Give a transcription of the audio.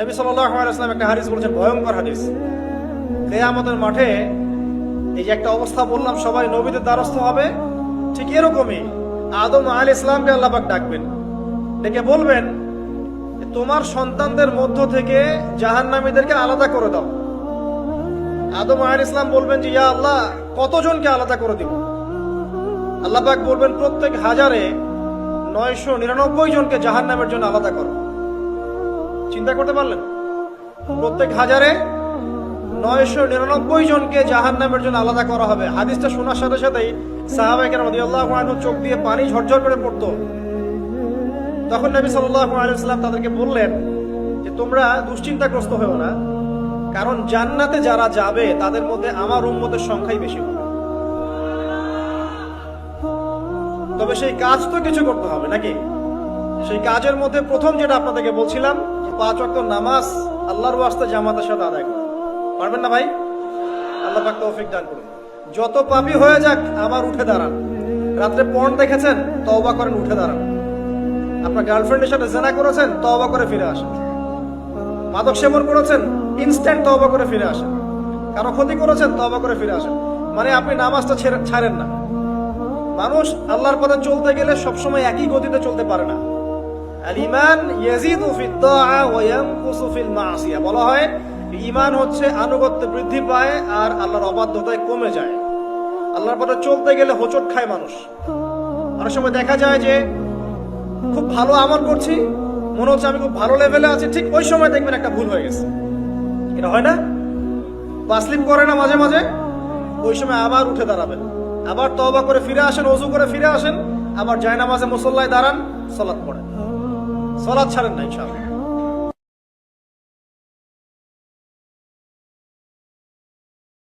নবী সাল্লাম একটা হাদিস বলেছেন, ভয়ঙ্কর হাদিস। কেয়ামতের মাঠে এই যে একটা অবস্থা বললাম, সবাই নবীদের দ্বারস্থ হবে, ঠিক এরকমই আদম আল ইসলামকে আল্লাপাক ডাকবেন। ডেকে বলবেন তোমার সন্তানদের মধ্য থেকে জাহান্নামীদেরকে আলাদা করে দাও। আদম আল ইসলাম বলবেন যে, ইয়া আল্লাহ, কতজনকে আলাদা করে দিব? আল্লাপাক বলবেন, প্রত্যেক হাজারে নয়শো নিরানব্বই জনকে জাহান্নামের জন্য আলাদা করো। চিন্তা করতে পারলেন? প্রত্যেক হাজারে নয়শো নিরানব্বই জনকে জাহান নামের জন্য আলাদা করা হবে। হাদিসটা শোনার সাথে সাথেই আল্লাহ চোখ দিয়ে পানি ঝরঝর করে পড়তো। তখন নবী আলাইসাল্লাম তাদেরকে বললেন যে, তোমরা দুশ্চিন্তাগ্রস্ত হয়েও না। কারণ জান্নাতে যারা যাবে, তাদের মধ্যে আমার উম্মতের সংখ্যাই বেশি হবে। তবে সেই কাজ তো কিছু করতে হবে, নাকি? সেই কাজের মধ্যে প্রথম যেটা আপনাদেরকে বলছিলাম পাঁচ ওয়াক্ত নামাজ আল্লাহর ওয়াস্তে জামাতের সাথে আদায় করুন পারবেন না ভাই? আল্লাহ পাক তৌফিক দান করুন। যত পাপী হয়ে যাক, আবার উঠে দাঁড়ান। রাত্রে পর্ন দেখেছেন? তওবা করেন, উঠে দাঁড়ান। আপনার গার্লফ্রেন্ডের সাথে জেনা করেছেন? তওবা করে ফিরে আসেন। মাদক সেবন করেছেন? ইনস্ট্যান্ট তওবা করে ফিরে আসেন। কারও ক্ষতি করেছেন? তওবা করে ফিরে আসেন। মানে আপনি নামাজটা ছাড়েন না। মানুষ আল্লাহর পথে চলতে গেলে সবসময় একই গতিতে চলতে পারে না। ইমান ইয়াজিদু ফিদ দাআ ওয়া ইয়ানকুসু ফিল মাসিয়া বলা হয়, ঈমান হচ্ছে আনুগত্য বৃদ্ধি পায় আর আল্লাহর অবাধ্যতায় কমে যায়। আল্লাহর পথে চলতে গেলে হোঁচট খায় মানুষ। অনেক সময় দেখা যায় যে, খুব ভালো আমল করছি, মনে হচ্ছে আমি খুব ভালো লেভেলে আছি, ঠিক ওই সময় দেখবেন একটা ভুল হয়ে গেছে। এটা হয় না? পাসলিপ করে না মাঝে মাঝে? ওই সময় আবার উঠে দাঁড়াবেন। আবার তওবা করে ফিরে আসেন অজু করে ফিরে আসেন, আবার জায়নামাজে মুসল্লায় দাঁড়ান সলাৎ পড়েন। সলাৎ ছাড়েন না ইনশাআল্লাহ।